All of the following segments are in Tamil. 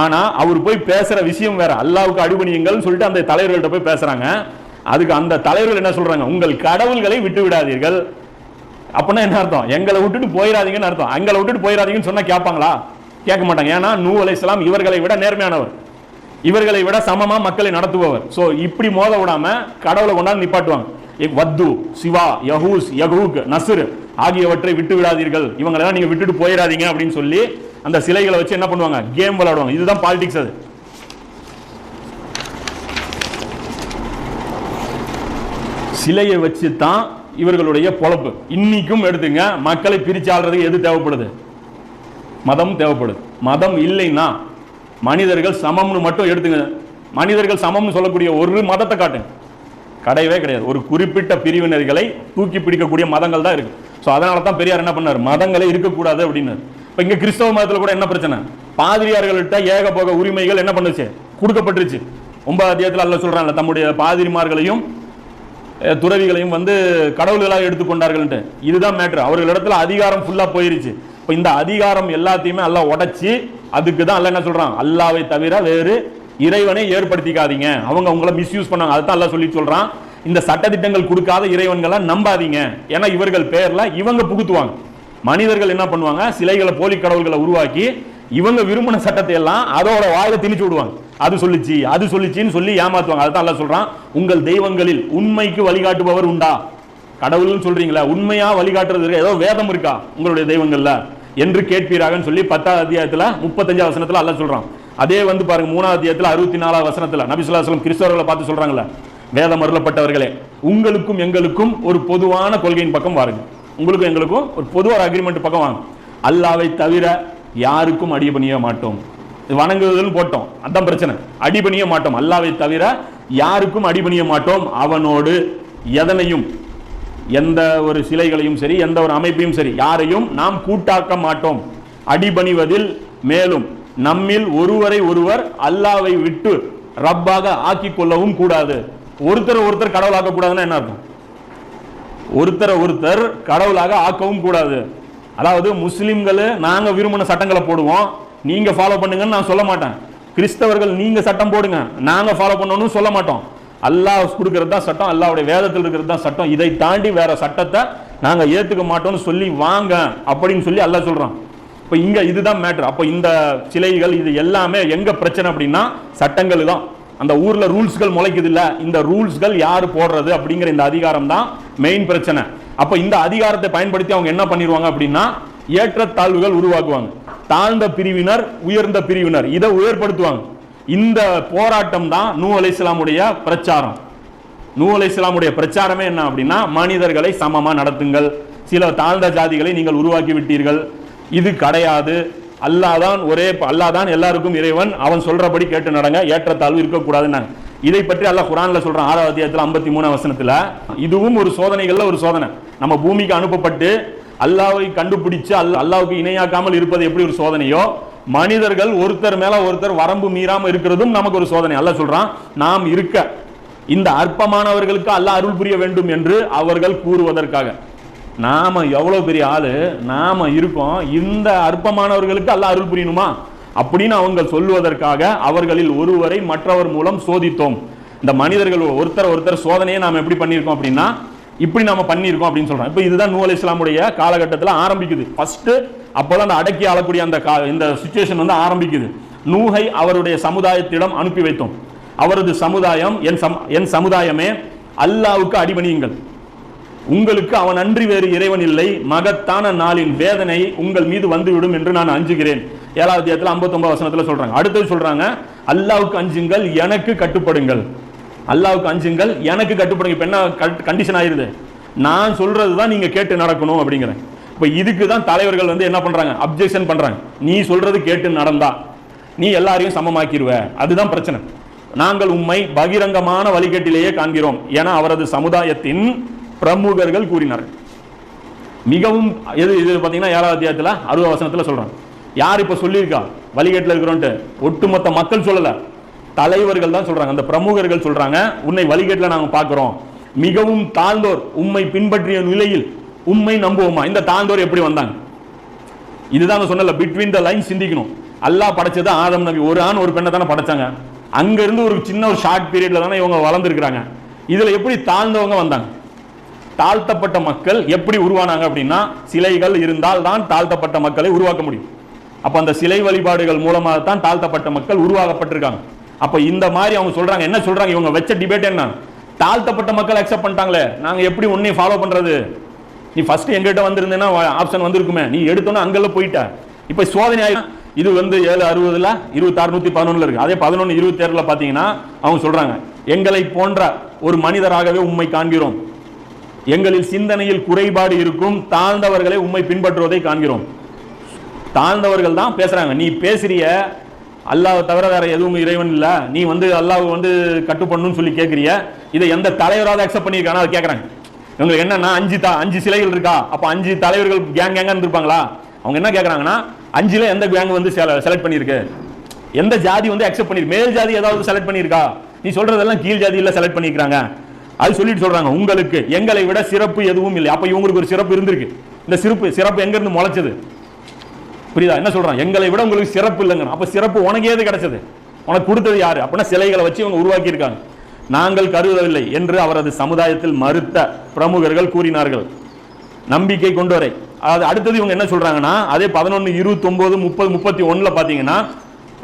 ஆனா அவர் போய் பேசுற விஷயம் வேற. அல்லாவுக்கு அடிபணியுங்கள் சொல்லிட்டு அந்த தலைவர்கள்ட்ட போய் பேசுறாங்க. அதுக்கு அந்த தலைவர்கள் என்ன சொல்றாங்க? உங்கள் கடவுள்களை விட்டு விடாதீர்கள். அப்படின்னா என்ன அர்த்தம்? எங்களை விட்டுட்டு போயிடாதீங்கன்னு அர்த்தம். எங்களை விட்டுட்டு போயிடாதீங்கன்னு சொன்னா கேட்பாங்களா? கேட்க மாட்டாங்க. ஏன்னா நூ இஸ்லாம் இவர்களை விட நேர்மையானவர். இவர்களை விட சமமா மக்களை நடத்துபவர். ஸோ இப்படி மோத விடாம கடவுளை கொண்டாந்து நிப்பாட்டுவாங்க. வத்து சிவா யஹூஸ் யகூக் நசுரு. ஆகியவற்றை விட்டு விடாதீர்கள் இவங்களெல்லாம் நீங்க விட்டுட்டு போயிடாதீங்க அப்படின்னு சொல்லி அந்த சிலைகளை வச்சு என்ன பண்ணுவாங்க? கேம் விளையாடுவாங்க. இதுதான் பாலிடிக்ஸ் அது. சிலையை வச்சு தான் இவர்களுடைய பொழப்பு. இன்னைக்கும் எடுத்துங்க. மக்களை பிரிச்சாடுறதுக்கு ஆள்றதுக்கு எது தேவைப்படுது? மதம் தேவைப்படுது. மதம் இல்லைன்னா மனிதர்கள் சமம்னு மட்டும் எடுத்துங்க. மனிதர்கள் சமம்னு சொல்லக்கூடிய ஒரு மதத்தை காட்டுங்க. கிடையவே கிடையாது. ஒரு குறிப்பிட்ட பிரிவினர்களை தூக்கி பிடிக்கக்கூடிய மதங்கள் தான் இருக்கு. ஸோ அதனால தான் பெரியார் என்ன பண்ணார்? மதங்களே இருக்கக்கூடாது அப்படின்னாரு இப்போ இங்கே கிறிஸ்தவ மதத்தில் கூட என்ன பிரச்சனை? பாதிரியார்கள்ட்ட ஏக போக உரிமைகள் என்ன பண்ணுச்சு? கொடுக்கப்பட்டுருச்சு. ஒன்பது அத்தியாயத்தில் அல்ல சொல்றாங்கல்ல தம்முடைய பாதிரிமார்களையும் துறவிகளையும் வந்து கடவுள்களாக எடுத்துக்கொண்டார்கள்ட்டு இதுதான் மேட்ரு அவர்களிடத்துல அதிகாரம் ஃபுல்லாக போயிருச்சு. இப்போ இந்த அதிகாரம் எல்லாத்தையுமே எல்லாம் உடைச்சி அதுக்கு தான் அல்ல என்ன சொல்கிறான் அல்லாவை தவிர வேறு இறைவனை ஏற்படுத்திக்காதீங்க. அவங்க உங்களை மிஸ்யூஸ் பண்ணாங்க. அதுதான் எல்லாம் சொல்லி சொல்கிறான் இந்த சட்டதிட்டங்கள் கொடுக்காத இறைவன்களை நம்பாதீங்க. ஏன்னா இவர்கள் பேர்ல இவங்க புகுத்துவாங்க. மனிதர்கள் என்ன பண்ணுவாங்க? சிலைகளை போலி கடவுள்களை உருவாக்கி இவங்க விரும்பின சட்டத்தை எல்லாம் அதோட வாயில திணிச்சு விடுவாங்க. அது சொல்லிச்சு அது சொல்லிச்சின்னு சொல்லி ஏமாத்துவாங்க. அதுதான் அல்ல சொல்றான் உங்கள் தெய்வங்களில் உண்மைக்கு வழிகாட்டுபவர் உண்டா? கடவுள்னு சொல்றீங்களா உண்மையா வழிகாட்டுறது ஏதோ வேதம் இருக்கா உங்களுடைய தெய்வங்கள்ல? என்று கேட்பீராகன்னு சொல்லி பத்தாவது அத்தியாயத்துல முப்பத்தஞ்சாவது வசனத்துல அல்ல சொல்றான். அதே வந்து பாருங்க மூணாவது அத்தியாயத்துல அறுபத்தி நாலாவது வசனத்துல நபி ஸல்லல்லாஹு கிறிஸ்தவர்களை பார்த்து சொல்றாங்களே வேதம் அருளப்பட்டவர்களே உங்களுக்கும் எங்களுக்கும் ஒரு பொதுவான கொள்கையின் பக்கம் வாருங்க. உங்களுக்கும் எங்களுக்கும் ஒரு பொதுவான ஒரு அக்ரிமெண்ட் பக்கம் வாங்க. அல்லாவை தவிர யாருக்கும் அடிபணிய மாட்டோம். வணங்குதல் போட்டோம். அதான் பிரச்சனை. அடிபணிய மாட்டோம். அல்லாவை தவிர யாருக்கும் அடிபணிய மாட்டோம். அவனோடு எதனையும் எந்த ஒரு சிலைகளையும் சரி எந்த ஒரு அமைப்பையும் சரி யாரையும் நாம் கூட்டாக்க மாட்டோம். அடிபணிவதில் மேலும் நம்மில் ஒருவரை ஒருவர் அல்லாவை விட்டு ரப்பாக ஆக்கிக் கொள்ளவும் கூடாது. ஒருத்தர் ஒருத்தர் கடவுள் ஆக்கக்கூடாதுன்னு என்ன அர்த்தம்? ஒருத்தரை ஒருத்தர் கடவுளாக ஆக்கவும் கூடாது. அதாவது முஸ்லீம்கள் நாங்கள் விரும்பின சட்டங்களை போடுவோம். நீங்கள் ஃபாலோ பண்ணுங்கன்னு நான் சொல்ல மாட்டேன். கிறிஸ்தவர்கள் நீங்கள் சட்டம் போடுங்க. நாங்கள் ஃபாலோ பண்ணணும்னு சொல்ல மாட்டோம். அல்லாஹ் கொடுக்கறது தான் சட்டம். அல்லாவுடைய வேதத்தில் இருக்கிறது தான் சட்டம். இதை தாண்டி வேற சட்டத்தை நாங்கள் ஏற்றுக்க மாட்டோம்னு சொல்லி வாங்க அப்படின்னு சொல்லி அல்லாஹ் சொல்கிறோம் இப்போ இங்கே இதுதான் மேட்ரு அப்போ இந்த சிலைகள் இது எல்லாமே எங்கே பிரச்சனை அப்படின்னா சட்டங்கள் தான். அந்த ஊர்ல ரூல்ஸ்கள் முளைக்குது இல்ல இந்த ரூல்ஸ்கள் யார் போடுறது அப்படிங்கிற இந்த அதிகாரம் தான் மெயின் பிரச்சனை. அப்போ இந்த அதிகாரத்தை பயன்படுத்தி அவங்க என்ன பண்ணிடுவாங்க அப்படின்னா ஏற்றத்தாழ்வுகள் உருவாக்குவாங்க. தாழ்ந்த பிரிவினர் உயர்ந்த பிரிவினர் இதை உயர்படுத்துவாங்க. இந்த போராட்டம் தான் நூ அலைஹிஸ்ஸலாமுடைய பிரச்சாரம். நூ அலைஹிஸ்ஸலாமுடைய பிரச்சாரமே என்ன அப்படின்னா மனிதர்களை சமமா நடத்துங்கள். சில தாழ்ந்த ஜாதிகளை நீங்கள் உருவாக்கி விட்டீர்கள். இது கிடையாது. அல்லாஹ் தான் ஒரே அல்லாஹ் தான் எல்லாருக்கும் இறைவன். அவன் சொல்றபடி கேட்டு நடங்க. ஏற்றத்தாழ்வு இருக்கக்கூடாதுன்னாங்க இதை பற்றி அல்லாஹ் குரான்ல சொல்றான். ஆறாவது அத்தியாயத்தில் ஐம்பத்தி மூணு வசனத்துல. இதுவும் ஒரு சோதனைகள்ல ஒரு சோதனை. நம்ம பூமிக்கு அனுப்பப்பட்டு அல்லாவை கண்டுபிடிச்சு அல்ல அல்லாவுக்கு இணையாக்காமல் இருப்பது எப்படி ஒரு சோதனையோ? மனிதர்கள் ஒருத்தர் மேல ஒருத்தர் வரம்பு மீறாம இருக்கிறதும் நமக்கு ஒரு சோதனை. அல்ல சொல்றான் நாம் இருக்க இந்த அற்பமானவர்களுக்கு அல்லாஹ் அருள் புரிய வேண்டும் என்று அவர்கள் கூறுவதற்காக. நாம் எவ்வளோ பெரிய ஆள் நாம் இருக்கோம். இந்த அற்பமானவர்களுக்கு அல்ல அருள் புரியணுமா அப்படின்னு அவங்க சொல்லுவதற்காக அவர்களில் ஒருவரை மற்றவர் மூலம் சோதித்தோம். இந்த மனிதர்கள் ஒருத்தர் ஒருத்தர் சோதனையை நாம் எப்படி பண்ணியிருக்கோம் அப்படின்னா இப்படி நம்ம பண்ணியிருக்கோம் அப்படின்னு சொல்கிறோம் இப்போ இதுதான் நூல் இஸ்லாமுடைய காலகட்டத்தில் ஆரம்பிக்குது. ஃபஸ்ட்டு அப்போதான் அந்த அடக்கி ஆளக்கூடிய அந்த கா- இந்த சுச்சுவேஷன் வந்து ஆரம்பிக்குது. நூஹை அவருடைய சமுதாயத்திடம் அனுப்பி வைத்தோம். அவரது சமுதாயம் என் சம் என் சமுதாயமே அல்லாவுக்கு அடிபணியுங்கள். உங்களுக்கு அவன் அன்றி வேறு இறைவன் இல்லை. மகத்தான நாளின் வேதனை உங்கள் மீது வந்துவிடும் என்று நான் அஞ்சுகிறேன். ஏழாவது அத்தியாயத்தில் 59 வசனத்தில் சொல்றாங்க. அடுத்தது சொல்றாங்க அல்லாவுக்கு அஞ்சுங்கள் எனக்கு கட்டுப்படுங்கள். அல்லாவுக்கு அஞ்சுங்கள் எனக்கு கட்டுப்படுங்க இப்போ என்ன கண்டிஷன் ஆயிருது? நான் சொல்றது தான் நீங்க கேட்டு நடக்கணும் அப்படிங்கிறேன். இப்போ இதுக்கு தான் தலைவர்கள் வந்து என்ன பண்றாங்க? அப்ஜெக்ஷன் பண்றாங்க. நீ சொல்றது கேட்டு நடந்தா நீ எல்லாரையும் சமமாக்கிடுவ அதுதான் பிரச்சனை. நாங்கள் உம்மை பகிரங்கமான வழிகட்டிலேயே காண்கிறோம். என அவரது சமுதாயத்தின் பிரமுகர்கள் கூறினார்கள். மிகவும் எது இது பார்த்தீங்கன்னா ஏழாவது அத்தியாயத்தில் அறுபது வசனத்தில் சொல்றாங்க யார் இப்போ சொல்லியிருக்கா? வழிகேட்டில் இருக்கிறோன்ட்டு ஒட்டுமொத்த மக்கள் சொல்லலை. தலைவர்கள் தான் சொல்றாங்க. அந்த பிரமுகர்கள் சொல்றாங்க உன்னை வழிகேட்டில் நாங்கள் பார்க்குறோம் மிகவும் தாழ்ந்தோர் உண்மை பின்பற்றிய நிலையில் உண்மை நம்புவோமா? இந்த தாழ்ந்தோர் எப்படி வந்தாங்க? இதுதான் நான் சொன்னல பிட்வீன் த லைன் சிந்திக்கணும். அல்லாஹ் படைச்சது ஆதம் நபி. ஒரு ஆண் ஒரு பெண்ணை தானே படைச்சாங்க. அங்கேருந்து ஒரு சின்ன ஒரு ஷார்ட் பீரியட்ல தானே இவங்க வளர்ந்துருக்குறாங்க. இதில் எப்படி தாழ்ந்தவங்க வந்தாங்க? தாழ்த்தப்பட்ட மக்கள் எப்படி உருவானாங்க அப்படின்னா சிலைகள் இருந்தால் தான் தாழ்த்தப்பட்ட மக்களை உருவாக்க முடியும். அப்போ அந்த சிலை வழிபாடுகள் மூலமாக தான் தாழ்த்தப்பட்ட மக்கள் உருவாக்கப்பட்டிருக்காங்க. அப்போ இந்த மாதிரி அவங்க சொல்றாங்க என்ன சொல்றாங்க இவங்க வச்ச டிபேட் என்ன? தாழ்த்தப்பட்ட மக்கள் அக்செப்ட் பண்ணிட்டாங்களே நாங்கள் எப்படி உன்னையும் ஃபாலோ பண்ணுறது நீ ஃபர்ஸ்ட் எங்கிட்ட வந்திருந்தேன்னா ஆப்ஷன் வந்திருக்குமே. நீ எடுத்தோன்னா அங்கெல்லாம் போயிட்ட. இப்போ சோதனை ஆயி இது வந்து ஏழு அறுபதுல இருபத்தாறு நூற்றி பதினொன்றில் இருக்குது அதே பதினொன்று இருபத்தி பார்த்தீங்கன்னா அவங்க சொல்கிறாங்க எங்களை போன்ற ஒரு மனிதராகவே உண்மை காண்கிறோம். எங்களில் சிந்தனையில் குறைபாடு இருக்கும் தாழ்ந்தவர்களை உண்மை பின்பற்றுவதை காண்கிறோம். தாழ்ந்தவர்கள் தான் பேசுறாங்க. நீ பேசுறிய அல்லாஹ் தவிர வேற எதுவும் இறைவன் இல்ல. நீ வந்து அல்லாஹ் வந்து கட்டுப்படணும்னு சொல்லி கேட்குறிய இதை எந்த தலைவராக அக்செப்ட் பண்ணியிருக்கானா? அதை கேட்கறாங்க இவங்களுக்கு என்னன்னா அஞ்சு த அஞ்சு சிலைகள் இருக்கா? அப்ப அஞ்சு தலைவர்கள் கேங் கேங்காக இருந்திருப்பாங்களா? அவங்க என்ன கேட்கறாங்கன்னா அஞ்சுல எந்த கேங் வந்து செலக்ட் பண்ணியிருக்கு? எந்த ஜாதி வந்து அக்செப்ட் பண்ணிருக்கு மேல் ஜாதி ஏதாவது செலக்ட் பண்ணியிருக்கா? நீ சொல்றதெல்லாம் கீழ் ஜாதியில் செலக்ட் பண்ணியிருக்காங்க அது சொல்லிட்டு சொல்றாங்க உங்களுக்கு எங்களை விட சிறப்பு எதுவும் இல்லை. அப்ப இவங்களுக்கு ஒரு சிறப்பு இருந்திருக்கு. இந்த சிறப்பு சிறப்பு எங்க இருந்து முளைச்சது? புரியுதா? என்ன சொல்றான்? எங்களை விட உங்களுக்கு சிறப்பு இல்லைங்க அப்ப சிறப்பு உனக்கு ஏது கிடைச்சது? உனக்கு கொடுத்தது யாரு? அப்படின்னா சிலைகளை வச்சு இவங்க உருவாக்கி இருக்காங்க நாங்கள் கருதவில்லை என்று அவரது சமுதாயத்தில் மறுத்த பிரமுகர்கள் கூறினார்கள். நம்பிக்கை கொண்டு வரை. அது அடுத்தது இவங்க என்ன சொல்றாங்கன்னா அதே பதினொன்று இருபத்தொன்பது முப்பது முப்பத்தி ஒன்றில் பார்த்தீங்கன்னா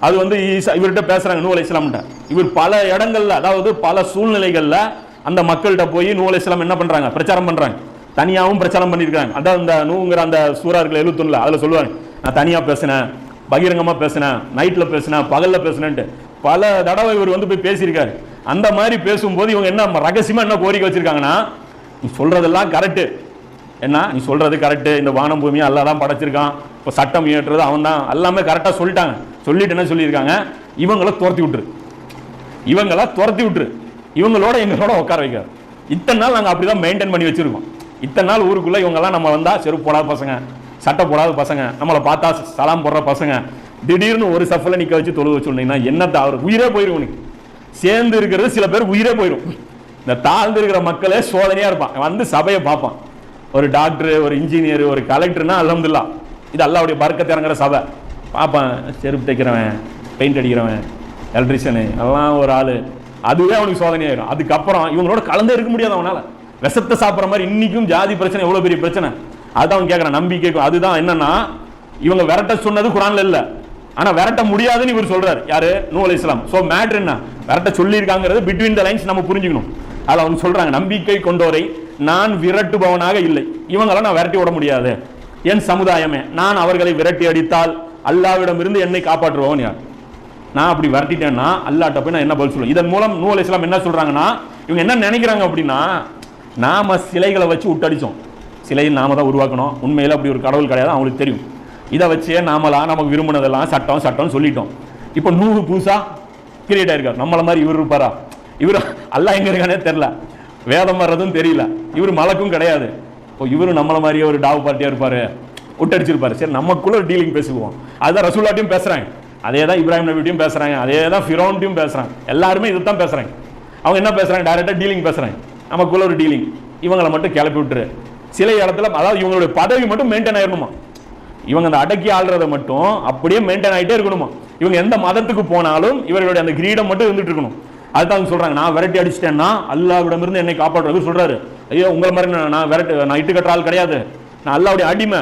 அது வந்து ஈசா இவர்கிட்ட பேசுறாங்க நூல் இஸ்லாம்கிட்ட. இவர் பல இடங்கள்ல அதாவது பல சூழ்நிலைகளில் அந்த மக்கள்கிட்ட போய் நூல் இஸ்லாம் என்ன பண்ணுறாங்க பிரச்சாரம் பண்ணுறாங்க தனியாகவும் பிரச்சாரம் பண்ணியிருக்காங்க அதான் அந்த நூங்கிற அந்த சூறா இருக்கிற எழுபத்தொன்னுல அதில் சொல்லுவாங்க. நான் தனியாக பேசினேன் பகிரங்கமாக பேசினேன் நைட்டில் பேசினேன் பகலில் பேசினேன்ட்டு. பல தடவை இவர் வந்து போய் பேசியிருக்காரு. அந்த மாதிரி பேசும்போது இவங்க என்ன ரகசியமாக என்ன கோரிக்கை வச்சுருக்காங்கன்னா நீ சொல்கிறதெல்லாம் கரெக்ட் என்ன? நீ சொல்கிறது கரெக்டு இந்த வானம் பூமியை அல்லா தான் படைச்சிருக்கான். இப்போ சட்டம் இயற்றுறது அவன் தான். எல்லாமே கரெக்டாக சொல்லிட்டாங்க. சொல்லிட்டு என்ன சொல்லியிருக்காங்க? இவங்கள துரத்தி விட்டுரு. இவங்கள துரத்தி விட்டுரு. இவங்களோட எங்களோட உட்கார வைக்காது இத்தனை நாள் நாங்கள் அப்படி தான் மெயின்டைன் பண்ணி வச்சுருக்கோம். இத்தனை நாள் ஊருக்குள்ளே இவங்கெல்லாம் நம்ம வந்தால் செருப்பு போடாத பசங்க சட்டை போடாத பசங்க நம்மளை பார்த்தா சலாம் போடுற பசங்க திடீர்னு ஒரு சஃபில் நிற்க வச்சு தொழுக சொன்னீங்கன்னா என்னத்தை அவர் உயிரே போயிடும் உனக்கு சேர்ந்து இருக்கிறது சில பேர் உயிரே போயிடும் இந்த தாழ்ந்து இருக்கிற மக்களே சோதனையாக இருப்பான். வந்து சபையை பார்ப்பான். ஒரு டாக்டர் ஒரு இன்ஜினியர் ஒரு கலெக்டர்னா அலமதுல்லா இது அல்லாவுடைய பறக்க இறங்குற சபை. பார்ப்பேன் செருப்பு தைக்கிறவன் பெயிண்ட் அடிக்கிறவன் எலக்ட்ரிஷியனு எல்லாம் ஒரு ஆள். அதுவே அவனுக்கு சோதனையாயிரும். அதுக்கப்புறம் இவங்களோட கலந்தே இருக்க முடியாது அவனால. விஷத்தை சாப்பிட்ற மாதிரி இன்னைக்கும் ஜாதி பிரச்சனை எவ்வளோ பெரிய பிரச்சனை? அதுதான் அவன் கேட்குறான் நம்பிக்கை அதுதான் என்னன்னா இவங்க விரட்ட சொன்னது குரான்ல இல்லை. ஆனால் விரட்ட முடியாதுன்னு இவர் சொல்றாரு. யாரு? நூ அலி இஸ்லாம் ஸோ மேட்ரு என்ன? விரட்ட சொல்லியிருக்காங்கிறது பிட்வீன் த லைன்ஸ் நம்ம புரிஞ்சுக்கணும். அதை அவங்க சொல்றாங்க. நம்பிக்கை கொண்டோரை நான் விரட்டுபவனாக இல்லை. இவங்களாம் நான் விரட்டி விட முடியாது. என் சமுதாயமே நான் அவர்களை விரட்டி அடித்தால் அல்லாவிடமிருந்து என்னை காப்பாற்றுபவன் யார்? நான் அப்படி விரட்டிட்டேன்னா அல்லாட்ட போய் நான் என்ன பதில் சொல்லுவேன்? இதன் மூலம் நூல் இஸ்லாம் என்ன சொல்கிறாங்கன்னா இவங்க என்ன நினைக்கிறாங்க அப்படின்னா நாம் சிலைகளை வச்சு விட்டடிச்சோம் சிலையை நாம தான் உருவாக்கணும். உண்மையில் அப்படி ஒரு கடவுள் கிடையாது அவங்களுக்கு தெரியும். இதை வச்சே நாமலாம் நமக்கு விரும்பினதெல்லாம் சட்டம் சட்டம்னு சொல்லிட்டோம். இப்போ நூறு புதுசாக கிரியேட் ஆயிருக்காரு. நம்மள மாதிரி இவர் இருப்பாரா? இவர் அல்லாஹ் எங்கே இருக்கானே தெரில வேதம் வர்றதும் தெரியல. இவர் மலக்கும் கிடையாது. இப்போ இவரும் நம்மளை மாதிரியே ஒரு டாவ் பார்ட்டியா இருப்பார். விட்டடிச்சிருப்பாரு சரி நமக்குள்ள ஒரு டீலிங் பேசுவோம் அதுதான் ரசூல்லாட்டையும் பேசுகிறேன் அதே தான் இப்ராஹிம் நபிட்டையும் பேசுறாங்க. அதே தான் ஃபிரோன்ட்டையும் பேசுகிறாங்க எல்லாருமே இதுதான் பேசுகிறாங்க அவங்க என்ன பேசுகிறாங்க டேரெக்டாக டீலிங் பேசுகிறாங்க நமக்குள்ள ஒரு டீலிங் இவங்களை மட்டும் கிளப்பி விட்டுரு. சில இடத்துல அதாவது இவங்களுடைய பதவி மட்டும் மெயின்டைன் ஆயிடணுமா இவங்க அந்த அடக்கி ஆள்றத மட்டும் அப்படியே மெயின்டைன் ஆயிட்டே இருக்கணுமா? இவங்க எந்த மதத்துக்கு போனாலும் இவர்களுடைய அந்த கிரீடம் மட்டும் இருந்துட்டு இருக்கணும். அதுதான் அவங்க சொல்றாங்க. நான் விரட்டி அடிச்சிட்டேன்னா அல்லாவிடமிருந்து என்னை காப்பாற்றுறது சொல்றாரு ஐயோ உங்களை மாதிரி நான் நான் விரட்டு நான் இட்டு கட்டுற ஆள் கிடையாது. நான் அல்லாவுடைய அடிமை.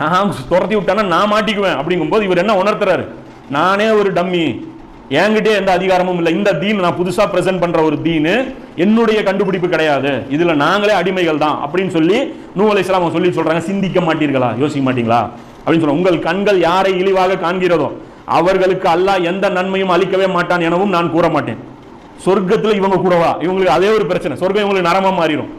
நான் துரத்தி விட்டேன்னா நான் மாட்டிக்குவேன். அப்படிங்கும்போது இவர் என்ன உணர்த்துறாரு? நானே ஒரு டம்மி. என்கிட்டே எந்த அதிகாரமும் இல்லை. இந்த தீன் நான் புதுசாக பிரசன்ட் பண்ற ஒரு தீனு. என்னுடைய கண்டுபிடிப்பு கிடையாது. இதுல நாங்களே அடிமைகள் தான் அப்படின்னு சொல்லி நூலை இஸ்லாம் சொல்லி சொல்றாங்க. சிந்திக்க மாட்டீர்களா? யோசிக்க மாட்டீங்களா? அப்படின்னு சொல்ல உங்கள் கண்கள் யாரை இழிவாக காண்கிறதோ அவர்களுக்கு அல்லாஹ் எந்த நன்மையும் அளிக்கவே மாட்டான் எனவும் நான் கூற மாட்டேன். சொர்க்கத்தில் இவங்க கூடவா? இவங்களுக்கு அதே ஒரு பிரச்சனை. சொர்க்கம் இவங்களுக்கு நரமா மாறிடும்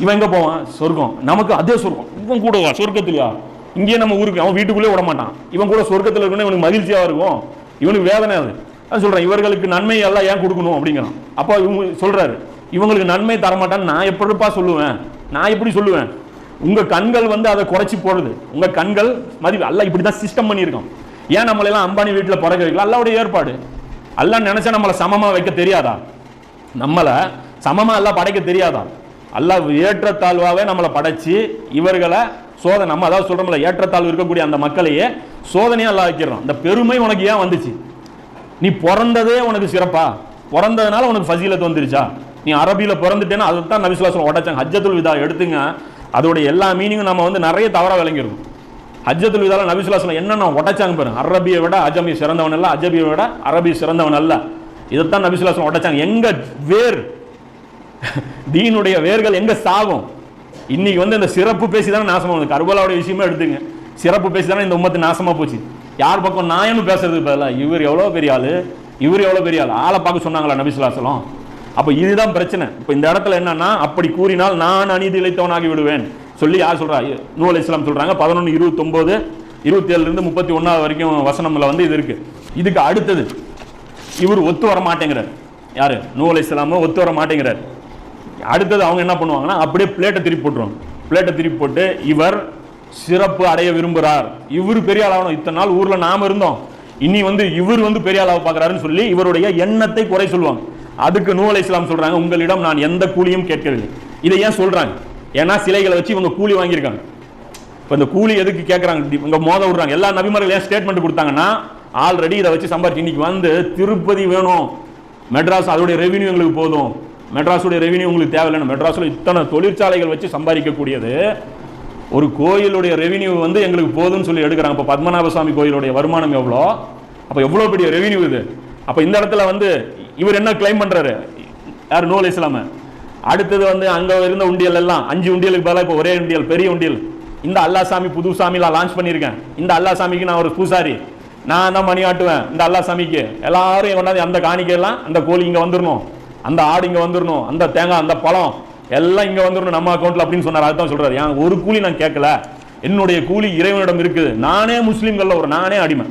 இவன் எங்க போவான்? சொர்க்கம். நமக்கு அதே சொர்க்கம். இவன் கூடவா? சொர்க்கத்துலயா? இங்கேயே நம்ம ஊருக்கு அவன் வீட்டுக்குள்ளே விட மாட்டான். இவன் கூட சொர்க்கத்தில் இருக்கணும் இவனுக்கு மகிழ்ச்சியாக இருக்கும்? இவனுக்கு வேதனை அது. அது சொல்கிறேன் இவர்களுக்கு நன்மை எல்லாம் ஏன் கொடுக்கணும் அப்படிங்கிறான். அப்போ இவங்க சொல்கிறாரு இவங்களுக்கு நன்மை தரமாட்டான்னு நான் எப்படிப்பா சொல்லுவேன்? நான் எப்படி சொல்லுவேன்? உங்கள் கண்கள் வந்து அதை குறைச்சி போடுது. உங்கள் கண்கள் மதிப்பு அல்ல இப்படி தான் சிஸ்டம் பண்ணியிருக்கோம் ஏன் நம்மளெல்லாம் அம்பானி வீட்டில் பிறக்க வைக்கல? அல்லாவுடைய ஏற்பாடு. எல்லாம் நினச்சா நம்மளை சமமாக வைக்க தெரியாதா? நம்மளை சமமாக எல்லாம் படைக்க தெரியாதா? அல்ல ஏற்றத்தாழ்வாகவே நம்மளை படைச்சி இவர்களை சோதனை நம்ம அதாவது சொல்கிறோம்ல ஏற்றத்தாழ்வு இருக்கக்கூடிய அந்த மக்களையே சோதனையாக அல்லாஹ் வைக்கிறோம். இந்த பெருமை உனக்கு ஏன் வந்துச்சு? நீ பிறந்ததே உனக்கு சிறப்பா? பிறந்ததுனால உனக்கு ஃபசீலத் வந்துருச்சா? நீ அரபியில் பிறந்துட்டேன்னா அதை தான் நபிசுலாசம் உடைச்சாங்க. ஹஜ்ஜத்துல் விதா எடுத்துங்க. அதோடைய எல்லா மீனிங்கும் நம்ம வந்து நிறைய தவறாக விளங்கிருக்கும். ஹஜ்ஜத்துல் விதாவில் நபிசுலாசலம் என்னென்ன உடைச்சாங்க பாருங்க அரபியை விட அஜமி சிறந்தவன் அல்ல அஜபியை விட அரபி சிறந்தவன் அல்ல. இதைத்தான் நபிசுலாசலம் உடைச்சாங்க. எங்க வேர் தீனுடைய வேர்கள் எங்க சாகும் இன்னைக்கு வந்து இந்த சிறப்பு பேசி தானே நாசமா வந்து கர்பலாவுடைய விஷயமே எடுத்துங்க. சிறப்பு பேசி தானே இந்த உமத்து நாசமா போச்சு. யார் பக்கம் நாயன்னு பேசுறதுக்கு பதிலாக இவர் எவ்வளோ பெரிய ஆள்? இவர் எவ்வளோ பெரிய ஆள்? ஆளை பார்க்க சொன்னாங்களா நபிசுலாசலம் அப்போ இதுதான் பிரச்சனை. இப்போ இந்த இடத்துல என்னன்னா அப்படி கூறினால் நான் அநீதி இழைத்தவனாகி விடுவேன். சொல்லி யார் சொல்றா? நூல் இஸ்லாம் சொல்றாங்க. பதினொன்று இருபத்தொம்போது இருபத்தி இருந்து முப்பத்தி ஒன்னாவது வரைக்கும் வசனம்ல வந்து இது இருக்கு. இதுக்கு அடுத்தது இவர் ஒத்து வர மாட்டேங்கிறார். யாரு? நூல் இஸ்லாமோ ஒத்து வர மாட்டேங்கிறார். அடுத்தது அவங்க என்ன பண்ணுவாங்கன்னா அப்படியே பிளேட்டை திருப்பி போட்டுருவாங்க. பிளேட்டை திருப்பி போட்டு இவர் சிறப்பு அடைய விரும்புகிறார் இவர் பெரிய ஆளாகணும் இத்தனை நாள் ஊரில் நாம் இருந்தோம். இனி வந்து இவர் வந்து பெரிய ஆளாக பார்க்குறாருன்னு சொல்லி இவருடைய எண்ணத்தை குறை சொல்லுவாங்க. அதுக்கு நூல் இஸ்லாம் சொல்கிறாங்க உங்களிடம் நான் எந்த கூலியும் கேட்கவில்லை. இதை ஏன் சொல்கிறாங்க ஏன்னா சிலைகளை வச்சு இவங்க கூலி வாங்கியிருக்காங்க. இப்போ இந்த கூலி எதுக்கு கேட்குறாங்க இவங்க மோத விடுறாங்க. எல்லா நபிமார்கள் ஏன் ஸ்டேட்மெண்ட் கொடுத்தாங்கன்னா ஆல்ரெடி இதை வச்சு சம்பாதிச்சு இன்னைக்கு வந்து திருப்பதி வேணும். மெட்ராஸ் அதோடைய ரெவென்யூ எங்களுக்கு போதும். மெட்ராஸுடைய ரெவென்யூ உங்களுக்கு தேவையில்லைன்னு. மெட்ராஸில் இத்தனை தொழிற்சாலைகள் வச்சு சம்பாதிக்கக்கூடியது. ஒரு கோயிலுடைய ரெவென்யூ வந்து எங்களுக்கு போதும்னு சொல்லி எடுக்கிறாங்க. இப்போ பத்மநாப சுவாமி கோயிலுடைய வருமானம் எவ்வளோ? அப்போ எவ்வளோ பெரிய ரெவென்யூ இது? அப்போ இந்த இடத்துல வந்து இவர் என்ன கிளைம் பண்ணுறாரு யார் நூல் இஸ்லாம அடுத்தது வந்து அங்கே இருந்த உண்டியல் எல்லாம் அஞ்சு உண்டியலுக்கு பதிலாக இப்போ ஒரே உண்டியல் பெரிய உண்டியல். இந்த அல்லா சாமி புது சாமிலாம் லான்ச் பண்ணியிருக்கேன். இந்த அல்லா சாமிக்கு நான் ஒரு பூசாரி. நான் தான் மணி ஆட்டுவேன் இந்த அல்லா சாமிக்கு எல்லாரும் கொண்டாந்து அந்த காணிக்கையெல்லாம் அந்த கோழி இங்கே வந்துடணும் அந்த ஆடு இங்கே வந்துடணும் அந்த தேங்காய் அந்த பழம் எல்லாம் இங்கே வந்துடணும் நம்ம அக்கௌண்ட்டில் அப்படின்னு சொன்னார். அதுதான் சொல்கிறார் ஏன் ஒரு கூலி நான் கேட்கல. என்னுடைய கூலி இறைவனிடம் இருக்குது. நானே முஸ்லீம்களில் ஒரு நானே அடிமை.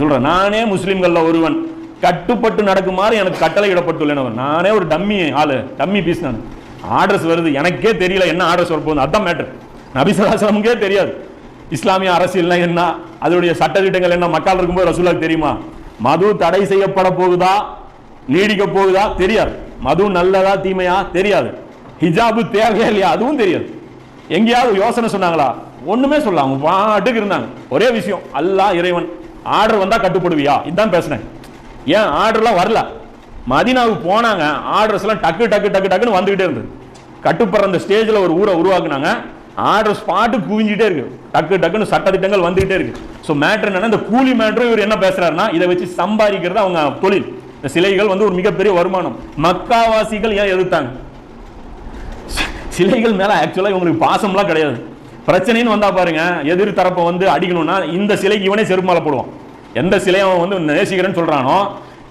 சொல்கிறேன் நானே முஸ்லீம்களில் ஒருவன். கட்டுப்பட்டு நடக்குமாறு எனக்கு கட்டளை இடப்பட்டுள்ளேன் நானே ஒரு டம்மி ஆளு டம்மி பீஸ் நான். ஆர்டர்ஸ் வருது. எனக்கே தெரியல என்ன ஆர்டர்ஸ் வரப்போகுது அதான் மேட்டர் நபிசலாசலமுக்கே தெரியாது. இஸ்லாமிய அரசியல்னா என்ன? அதனுடைய சட்டத்திட்டங்கள் என்ன? மக்கள் இருக்கும்போது ரசூலாக்கு தெரியுமா? மது தடை செய்யப்பட போகுதா? நீடிக்க போகுதா? தெரியாது. மது நல்லதா தீமையா? தெரியாது. ஹிஜாபு தேவையா இல்லையா? அதுவும் தெரியாது. எங்கேயாவது யோசனை சொன்னாங்களா? ஒண்ணுமே சொல்ல அவங்க பாட்டுக்கு இருந்தாங்க. ஒரே விஷயம். அல்லா இறைவன் ஆர்டர் வந்தா கட்டுப்படுவியா? இதுதான் பேசுனேன். ஏன்? ஆர்டர்லாம் வரல. மதினாவுக்கு போனாங்க. ஆர்டர்ஸ் எல்லாம் டக்கு டக்கு டக்கு டக்குன்னு வந்துகிட்டே இருந்தது. கட்டுப்படுற அந்த ஸ்டேஜில் ஒரு ஊரை உருவாக்குனாங்க. ஆர்டர் ஸ்பாட்டு குவிஞ்சிட்டே இருக்கு. டக்கு டக்குன்னு சட்டத்திட்டங்கள் வந்துகிட்டே இருக்கு. ஸோ மேட்ரு என்னன்னா இந்த கூலி மேட்ரு இவர் என்ன பேசுறாருன்னா இதை வச்சு சம்பாதிக்கிறது அவங்க தொழில். இந்த சிலைகள் வந்து ஒரு மிகப்பெரிய வருமானம். மக்காவாசிகள் ஏன் எதிர்த்தாங்க? சிலைகள் மேல ஆக்சுவலா இவங்களுக்கு பாசம்லாம் கிடையாது. பிரச்சனைன்னு வந்தா பாருங்க எதிர் தரப்பை வந்து அடிக்கணும்னா இந்த சிலைக்கு இவனே செருப்பு போடுவான். எந்த சிலையை அவன் வந்து நேசிக்கிறேன்னு சொல்றானோ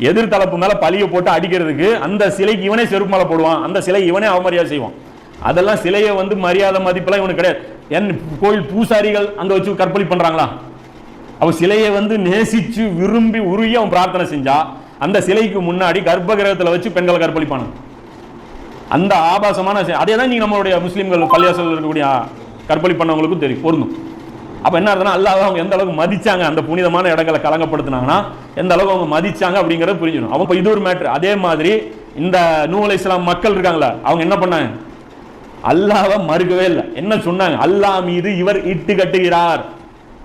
எதிர் தரப்பு மேல பழிய போட்டு அடிக்கிறதுக்கு அந்த சிலைக்கு இவனே செருப்பு போடுவான். அந்த சிலை இவனே அவமரியாதை செய்வான். அதெல்லாம் சிலையை வந்து மரியாதை மதிப்பெல்லாம் இவனுக்கு கிடையாது. என் கோயில் பூசாரிகள் அங்க வச்சு கற்பழி பண்றாங்களா? அவன் சிலையை வந்து நேசிச்சு விரும்பி உருகி அவன் பிரார்த்தனை செஞ்சா அந்த சிலைக்கு முன்னாடி கர்ப்ப கிரகத்தில் வச்சு பெண்களை கற்பழிப்பானுங்க அந்த ஆபாசமான அதே தான் நீங்கள் நம்மளுடைய முஸ்லீம்கள் பள்ளியாசல் இருக்கக்கூடிய கற்பழி பண்ணவங்களுக்கும் தெரியும் பொருந்தும். அப்போ என்ன அர்த்தம்னா அல்லாஹ் அவங்க எந்த அளவுக்கு மதிச்சாங்க அந்த புனிதமான இடங்களை கலங்கப்படுத்தினாங்கன்னா எந்த அளவுக்கு அவங்க மதிச்சாங்க அப்படிங்கிறத புரிஞ்சிடும் அவங்க இப்போ இது ஒரு மேட்ரு அதே மாதிரி இந்த நூலை இஸ்லாம் மக்கள் இருக்காங்களா அவங்க என்ன பண்ணாங்க? அல்லாவை மறுக்கவே இல்லை. என்ன சொன்னாங்க? அல்லாஹ் மீது இவர் இட்டு கட்டுகிறார்.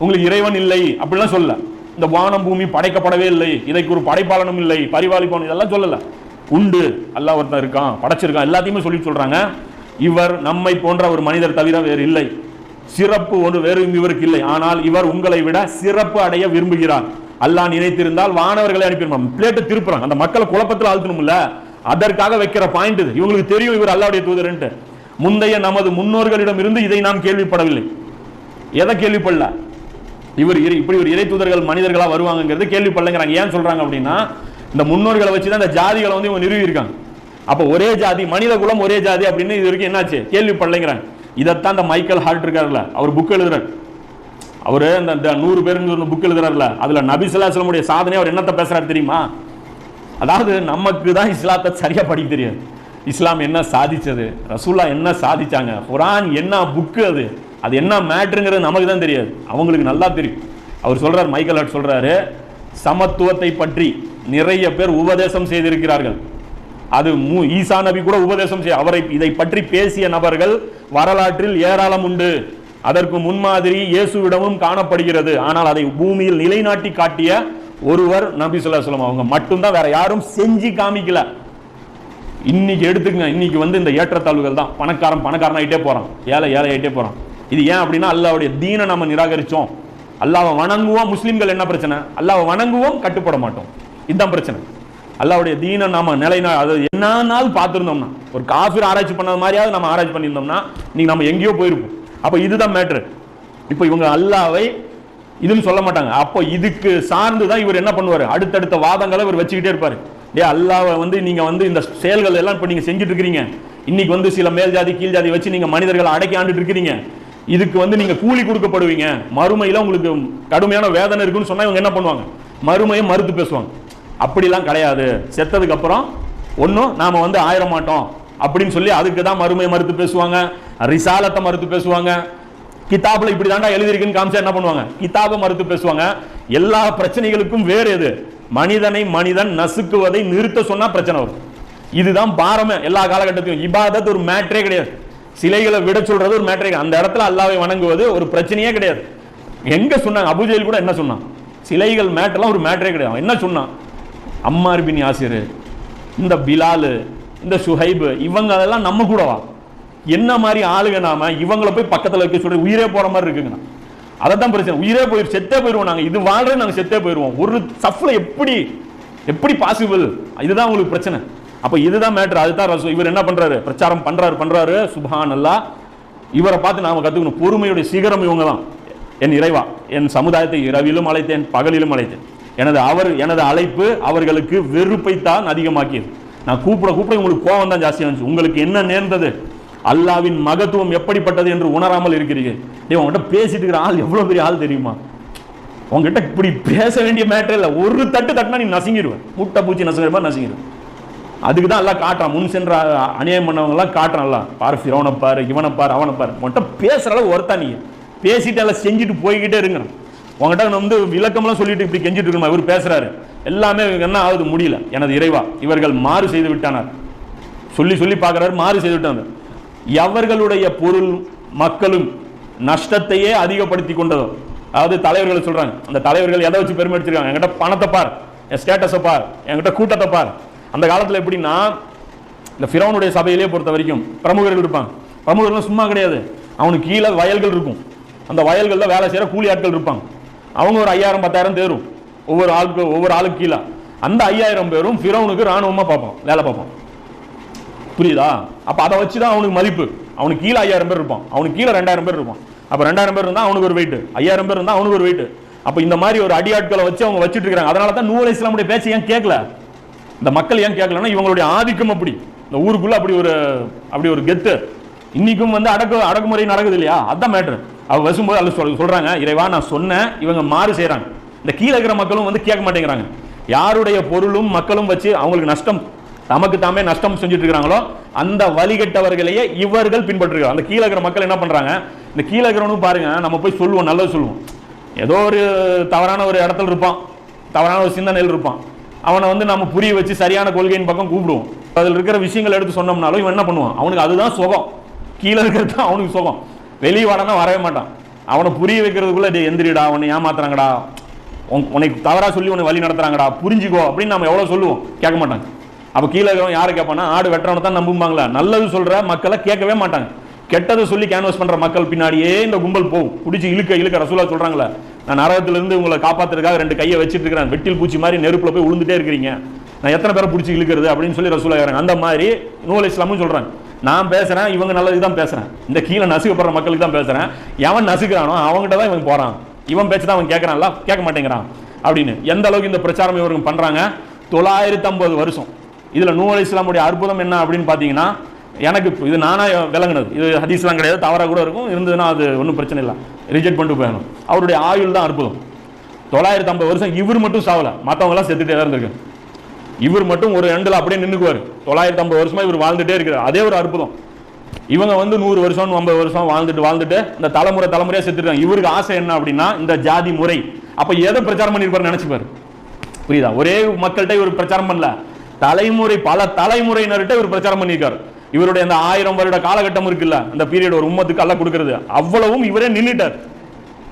உங்களுக்கு இறைவன் இல்லை அப்படிலாம் சொல்லல. இந்த வானம் பூமி படைக்கப்படவே இல்லை. இதைக்கு ஒரு படைப்பாளனும் இல்லை. பரிபாலிப்பான் இதெல்லாம் சொல்லல. உண்டு. அல்லாஹ் ஒருத்தன் இருக்கான் படைச்சிருக்கான். எல்லாத்தையுமே சொல்லி சொல்றாங்க. இவர் நம்மை போன்ற ஒரு மனிதர் தவிர வேறு இல்லை. சிறப்பு ஒன்று வேறு இவருக்கு இல்லை. ஆனால் இவர் உங்களை விட சிறப்பு அடைய விரும்புகிறார். அல்லாஹ் நினைத்திருந்தால் வானவர்களை அனுப்பிடுவான் பிளேட்டை திருப்புறாங்க அந்த மக்களை குழப்பத்தில் ஆழ்த்தணும்ல? அதற்காக வைக்கிற பாயிண்ட் இது. இவங்களுக்கு தெரியும் இவர் அல்லாவுடைய தூதர்ன்ட்டு. முந்தைய நமது முன்னோர்களிடம் இருந்து இதை நாம் கேள்விப்படவில்லை. எதை கேள்விப்படல? இவர் இப்படி ஒரு இறை தூதர்கள் வருவாங்கிறது வருவாங்கங்கிறது கேள்விப்படலைங்கிறாங்க. ஏன் சொல்கிறாங்க அப்படின்னா இந்த முன்னோர்களை வச்சு தான் இந்த ஜாதிகளை வந்து இவங்க நிறுவி இருக்காங்க ஒரே ஜாதி மனித குலம் ஒரே ஜாதி அப்படின்னு இது வரைக்கும் என்னாச்சு? கேள்விப்படலைங்கிறாங்க. இதைத்தான் இந்த மைக்கேல் ஹார்ட் இருக்காருல்ல அவர் புக் எழுதுறாரு. அவர் அந்த நூறு நூறு பேருங்க புக் எழுதுறாருல அதில் நபி ஸல்லல்லாஹு சாதனை அவர் என்னத்த பேசுறாரு தெரியுமா? அதாவது நமக்கு தான் இஸ்லாத்தை சரியாக படிக்க தெரியாது. இஸ்லாம் என்ன சாதிச்சது? ரசூல்லா என்ன சாதிச்சாங்க? குரான் என்ன புக்கு அது? அது என்ன மேட்ருங்கிறது நமக்கு தான் தெரியாது. அவங்களுக்கு நல்லா தெரியும். அவர் சொல்கிறார் மைக்கேல் ஹார்ட் சொல்கிறாரு சமத்துவத்தை பற்றி நிறைய பேர் உபதேசம் செய்திருக்கிறார்கள். அது மு ஈசா நபி கூட உபதேசம் செய்ய அவரை இதை பற்றி பேசிய நபர்கள் வரலாற்றில் ஏராளம் உண்டு. அதற்கு முன்மாதிரி இயேசுவிடமும் காணப்படுகிறது. ஆனால் அதை பூமியில் நிலைநாட்டி காட்டிய ஒருவர் நபி ஸல்லல்லாஹு அவங்க மட்டும்தான் வேற யாரும் செஞ்சு காமிக்கல. இன்னைக்கு எடுத்துக்கங்க இன்னைக்கு வந்து இந்த ஏற்றத்தாழ்வுகள் தான். பணக்காரன் பணக்காரன் ஆகிட்டே போறான். ஏழை ஏழை ஆகிட்டே போறான். இது ஏன் அப்படின்னா அல்லாவுடைய தீனை நம்ம நிராகரிச்சோம். அல்லாவை வணங்குவோம் முஸ்லீம்கள் என்ன பிரச்சனை? அல்லாவை வணங்குவோம் கட்டுப்பட மாட்டோம். இதுதான் பிரச்சனை. அல்லாவுடைய தீனை நாம நிலைனா அது என்னன்னாலும் பார்த்துருந்தோம்னா ஒரு காஃபிர் ஆராய்ச்சி பண்ணது மாதிரியாவது நம்ம ஆராய்ச்சி பண்ணியிருந்தோம்னா நீங்கள் நம்ம எங்கேயோ போயிருப்போம். அப்போ இதுதான் மேட்ரு இப்போ இவங்க அல்லாவை இதுன்னு சொல்ல மாட்டாங்க. அப்போ இதுக்கு சார்ந்து தான் இவர் என்ன பண்ணுவார்? அடுத்தடுத்த வாதங்களை இவர் வச்சுக்கிட்டே இருப்பார். டே அல்லாவை வந்து நீங்கள் வந்து இந்த செயல்கள் எல்லாம் இப்போ நீங்கள் செஞ்சுட்டு இருக்கிறீங்க. இன்னைக்கு வந்து சில மேல் ஜாதி கீழ் ஜாதி வச்சு நீங்கள் மனிதர்களை அடக்கி ஆண்டுட்டு இருக்கிறீங்க. இதுக்கு வந்து நீங்க கூலி கொடுக்கப்படுவீங்க. மறுமையில உங்களுக்கு கடுமையான வேதனை இருக்குன்னு சொன்னா இவங்க என்ன பண்ணுவாங்க? மறுமையை மறுத்து பேசுவாங்க. அப்படிலாம் கிடையாது. செத்ததுக்கு அப்புறம் ஒன்றும் நாம வந்து ஆயிர மாட்டோம் அப்படின்னு சொல்லி அதுக்கு தான் மறுமையை மறுத்து பேசுவாங்க. ரிசாலத்தை மறுத்து பேசுவாங்க. கிதாபில் இப்படி தாண்டா எழுதிருக்குன்னு காமிச்சா என்ன பண்ணுவாங்க? கிதாபை மறுத்து பேசுவாங்க. எல்லா பிரச்சனைகளுக்கும் வேறு எது? மனிதனை மனிதன் நசுக்குவதை நிறுத்த சொன்னா பிரச்சனை வரும். இதுதான் பாரமே எல்லா காலகட்டத்திலும். இபாதத் ஒரு மேட்ரே கிடையாது. சிலைகளை விட சொல்றது ஒரு மேட்ரே அந்த இடத்துல அல்லாவை வணங்குவது ஒரு பிரச்சனையே கிடையாது. எங்க சொன்னாங்க? அபுஜெயில் கூட என்ன சொன்னான்? சிலைகள் மேட்டெல்லாம் ஒரு மேட்டரே கிடையாது. என்ன சொன்னான்? அம்மார் பின் யாசிர் இந்த பிலாலு இந்த சுஹைபு இவங்க அதெல்லாம் நம்ம கூடவா? என்ன மாதிரி ஆளுங்க நாம? இவங்கள போய் பக்கத்தில் வைக்க சொல்ற உயிரே போற மாதிரி இருக்குங்கண்ணா. அதை தான் பிரச்சனை. உயிரே போயிரு செத்தே போயிடுவோம் நாங்கள் இது வாழ்றது நாங்கள் செத்தே போயிடுவோம் ஒரு சஃப்ல எப்படி எப்படி பாசிபிள் இதுதான் உங்களுக்கு பிரச்சனை. அப்போ இதுதான் மேட்ரு அதுதான் இவர் என்ன பண்ணுறாரு பிரச்சாரம் பண்றாரு பண்ணுறாரு சுபான் அல்லாஹ் இவரை பார்த்து நாம கற்றுக்கணும் பொறுமையுடைய சிகரம் இவங்க தான் என் இறைவா என் சமுதாயத்தை இரவிலும் அழைத்தேன் பகலிலும் அழைத்தேன். எனது அவர் எனது அழைப்பு அவர்களுக்கு வெறுப்பைத்தான் அதிகமாக்கியது. நான் கூப்பிட கூப்பிட உங்களுக்கு கோபம் தான் ஜாஸ்தியாக இருந்துச்சு. உங்களுக்கு என்ன நேர்ந்தது? அல்லாவின் மகத்துவம் எப்படிப்பட்டது என்று உணராமல் இருக்கிறீர்கள். டேய் உங்ககிட்ட பேசிட்டு இருக்கிற ஆள் எவ்வளோ பெரிய ஆள் தெரியுமா? உங்ககிட்ட இப்படி பேச வேண்டிய மேட்டர் இல்லை. ஒரு தட்டு தட்டினா நீ நசுங்கிடுவேன் முட்டை பூச்சி நசுங்கிற மாதிரி நசுங்கிடுவேன் அதுக்கு தான் எல்லாம் காட்டுறான். முன் சென்ற அநியாயம் பண்ணவங்கெல்லாம் காட்டுறான் எல்லாம். பாரு ஃபிரௌனை பாரு இவனை பாரு அவனை பாரு. உன்கிட்ட பேசுற அளவு ஒருத்தா நீ. பேசிட்டு எல்லாம் செஞ்சுட்டு போய்கிட்டே இருக்கணும் உங்ககிட்ட நான் வந்து விளக்கமெல்லாம் சொல்லிட்டு இப்படி கெஞ்சிட்டு இருக்கணும்? இவர் பேசுகிறாரு எல்லாமே என்ன ஆகுது? முடியல. எனது இறைவா இவர்கள் மாறு செய்து விட்டானார். சொல்லி சொல்லி பார்க்குறாரு மாறு செய்து விட்டாங்க. எவர்களுடைய பொருள் மக்களும் நஷ்டத்தையே அதிகப்படுத்தி கொண்டதோ அதாவது தலைவர்கள் சொல்கிறாங்க அந்த தலைவர்கள் எதை வச்சு பெருமை அடிச்சிருக்காங்க? என்கிட்ட பணத்தை பார் என் ஸ்டேட்டஸை பார் என்கிட்ட கூட்டத்தை பார். அந்த காலத்தில் எப்படின்னா இந்த ஃபிரௌனுடைய சபையிலே பொறுத்த வரைக்கும் பிரமுகர்கள் இருப்பான் பிரமுகர்கள் சும்மா கிடையாது. அவனுக்கு கீழே வயல்கள் இருக்கும். அந்த வயல்களில் வேலை செய்கிற கூலி ஆட்கள் இருப்பாங்க. அவங்க ஒரு ஐயாயிரம் பத்தாயிரம் தேரும். ஒவ்வொரு ஆளுக்கு ஒவ்வொரு ஆளுக்கு கீழே. அந்த ஐயாயிரம் பேரும் ஃபிரௌனுக்கு ராணுவமாக பார்ப்பான். வேலை பார்ப்பான். புரியுதா? அப்போ அதை வச்சு தான் அவனுக்கு மதிப்பு. அவனுக்கு கீழே ஐயாயிரம் பேர் இருப்பான். அவனுக்கு கீழே ரெண்டாயிரம் பேர் இருப்பான். அப்போ ரெண்டாயிரம் பேர் இருந்தால் அவனுக்கு ஒரு வெயிட் ஐயாயிரம் பேர் இருந்தால் அவனுக்கு ஒரு வெயிட் அப்போ இந்த மாதிரி ஒரு அடியாட்களை வச்சு அவங்க வச்சுட்டு இருக்காங்க அதனால தான் நூலை இஸ்லாமுடைய பேச்சு ஏன் கேட்கல? இந்த மக்கள் ஏன் கேட்கலன்னா இவங்களுடைய ஆதிக்கம் அப்படி. இந்த ஊருக்குள்ள அப்படி ஒரு அப்படி ஒரு கெத்து. இன்னைக்கும் வந்து அடக்கு அடக்குமுறை நடக்குது இல்லையா அதான் மேட்ரு அவள் வசும்போது அல்ல சொல் சொல்கிறாங்க இறைவா நான் சொன்னேன் இவங்க மாறு செய்கிறாங்க இந்த கீழே இருக்கிற மக்களும் வந்து கேட்க மாட்டேங்கிறாங்க. யாருடைய பொருளும் மக்களும் வச்சு அவங்களுக்கு நஷ்டம் தமக்கு தாமே நஷ்டம் செஞ்சுட்டு இருக்கிறாங்களோ அந்த வழிகட்டவர்களையே இவர்கள் பின்பற்றுகிறார் அந்த கீழே இருக்கிற மக்கள் என்ன பண்ணுறாங்க இந்த கீழே இருக்கிறவனும் பாருங்க நம்ம போய் சொல்லுவோம் நல்லது சொல்லுவோம். ஏதோ ஒரு தவறான ஒரு இடத்துல இருப்பான். தவறான ஒரு சிந்தனையில் இருப்பான். அவனை வந்து நம்ம புரிய வச்சு சரியான கொள்கையின் பக்கம் கூப்பிடுவோம். அதில் இருக்கிற விஷயங்கள் எடுத்து சொன்னோம்னாலும் இவன் என்ன பண்ணுவான்? அவனுக்கு அதுதான் சுகம். கீழே இருக்கிறது தான் அவனுக்கு சுகம். வெளியே வாடனா வரவே மாட்டான். அவனை புரிய வைக்கிறதுக்குள்ள டேய் எந்திரிடா அவனை ஏமாத்துறாங்கடா. உன்- உனக்கு தவறாக சொல்லி உன்னை வழி நடத்துறாங்கடா. புரிஞ்சுக்கோ அப்படின்னு நம்ம எவ்வளோ சொல்லுவோம்? கேட்க மாட்டாங்க. அப்போ கீழே இருக்கிறவன் யாரை கேட்பானா ஆடு வெட்டுறவனை தான் நம்பும்பாங்களா. நல்லது சொல்கிற மக்களை கேட்கவே மாட்டாங்க. கெட்டதை சொல்லி கேன்வஸ் பண்ணுற மக்கள் பின்னாடியே இந்த கும்பல் போகும். பிடிச்சி இழுக்க இழுக்க ரசூலா சொல்கிறாங்களே நான் நரகத்திலிருந்து உங்களை காப்பாத்துறதுக்காக ரெண்டு கையை வச்சுட்டு இருக்கிறேன். வெட்டில் பூச்சி மாதிரி நெருப்பில் போய் விழுந்துட்டே இருக்கிறீங்க. நான் எத்தனை பேரை பிடிச்சி இழுக்கிறது அப்படின்னு சொல்லி ரசூலா அந்த மாதிரி நூல் இஸ்லாமும் சொல்கிறாங்க நான் பேசுகிறேன் இவங்க நல்லது தான் பேசுகிறேன் இந்த கீழே நசுக்கப்படுற மக்களுக்கு தான் பேசுகிறேன் எவன் நசுக்கிறானோ அவங்ககிட்ட தான் இவன் போகிறான் இவன் பேச்சு தான் அவன் கேட்குறான்ல கேட்க மாட்டேங்கிறான் அப்படின்னு. எந்த அளவுக்கு இந்த பிரச்சாரம் இவருக்கு பண்ணுறாங்க தொள்ளாயிரத்தி ஐம்பது வருஷம். இதில் நூ இஸ்லாமுடைய அற்புதம் என்ன அப்படின்னு பார்த்தீங்கன்னா எனக்கு இது நானாக விளங்கினது. இது ஹதீஸ்லாம் கிடையாது தவறாக கூட இருக்கும் இருந்ததுன்னா அது ஒன்றும் பிரச்சனை இல்லை. ரிஜெக்ட் பண்ணிட்டு போயிடணும். அவருடைய ஆயுள் தான் அற்புதம். தொள்ளாயிரத்தி ஐம்பது வருஷம் இவர் மட்டும் சாவலை. மற்றவங்களாம் செத்துட்டே தான் இருந்திருக்கு. இவர் மட்டும் ஒரு எண்டில் அப்படியே நின்றுக்குவார் தொள்ளாயிரத்தி ஐம்பது வருஷமா இவர் வாழ்ந்துட்டே இருக்கிறார். அதே ஒரு அற்புதம். இவங்க வந்து நூறு வருஷம் ஐம்பது வருஷம் வாழ்ந்துட்டு வாழ்ந்துட்டு இந்த தலைமுறை தலைமுறையாக செத்துருக்காங்க இவருக்கு ஆசை என்ன அப்படின்னா இந்த ஜாதி முறை. அப்போ எதை பிரச்சாரம் பண்ணிருப்பாரு நினச்சிப்பார்? புரியுதா? ஒரே மக்கள்கிட்ட இவர் பிரச்சாரம் பண்ணல. தலைமுறை பல தலைமுறையினர்கிட்ட இவர் பிரச்சாரம் பண்ணியிருக்காரு. இவருடைய அந்த ஆயிரம் வருட காலகட்டம் இருக்குல்ல அந்த பீரியட் ஒரு உம்மத்துக்கு அல்ல கொடுக்கறது. அவ்வளவும் இவரே நின்றுட்டார்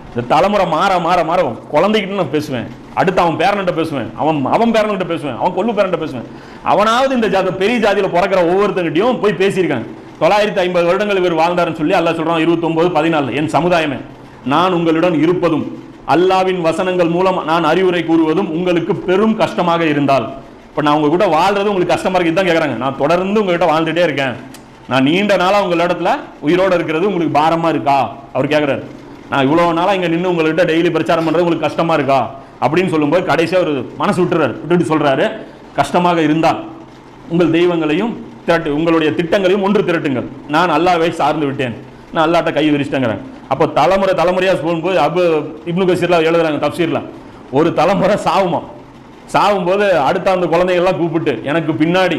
இந்த தலைமுறை மாற மாற மாற குழந்தைகிட்ட நான் பேசுவேன். அடுத்து அவன் பேரன்கிட்ட பேசுவேன். அவன் அவன் பேரன்கிட்ட பேசுவேன். அவன் கொள்ளு பேரன்கிட்ட பேசுவேன். அவனாவது இந்த ஜாத பெரிய ஜாதியில் பிறக்கிற ஒவ்வொருத்தங்கிட்டையும் போய் பேசியிருக்காங்க. தொள்ளாயிரத்தி ஐம்பது வருடங்கள் இவர் வாழ்ந்தாருன்னு சொல்லி அல்லாஹ் சொல்கிறான் இருபத்தொம்போது பதினாலு. என் சமுதாயமே நான் உங்களுடன் இருப்பதும் அல்லாவின் வசனங்கள் மூலம் நான் அறிவுரை கூறுவதும் உங்களுக்கு பெரும் கஷ்டமாக இருந்தால். இப்போ நான் உங்கள் கூட வாழ்றது உங்களுக்கு கஷ்டமாக இருக்குது தான் கேட்குறாங்க நான் தொடர்ந்து உங்கள்கிட்ட வாழ்ந்துகிட்டே இருக்கேன். நான் நீண்ட நாளாக உங்கள் இடத்துல உயிரோடு இருக்கிறது உங்களுக்கு பாரமாக இருக்கா? அவர் கேட்குறாரு நான் இவ்வளோ நாளாக இங்கே நின்று உங்கள்கிட்ட டெய்லி பிரச்சாரம் பண்ணுறது உங்களுக்கு கஷ்டமாக இருக்கா? அப்படின்னு சொல்லும்போது கடைசியாக ஒரு மனசு விட்டுறாரு. விட்டுட்டு சொல்கிறாரு கஷ்டமாக இருந்தால் உங்கள் தெய்வங்களையும் திரட்டு உங்களுடைய திட்டங்களையும் ஒன்று திரட்டுங்கள். நான் அல்லாவை சார்ந்து விட்டேன். நான் அல்லாட்ட கை விரிச்சிட்டேங்கிறேன். அப்போ தலைமுறை தலைமுறையாக போகும்போது அபு இப்னு கசீர்லாம் எழுதுறாங்க தப்சீர்லாம் ஒரு தலைமுறை சாவுமா? சாகும்போது அடுத்த அந்த குழந்தைகள்லாம் கூப்பிட்டு எனக்கு பின்னாடி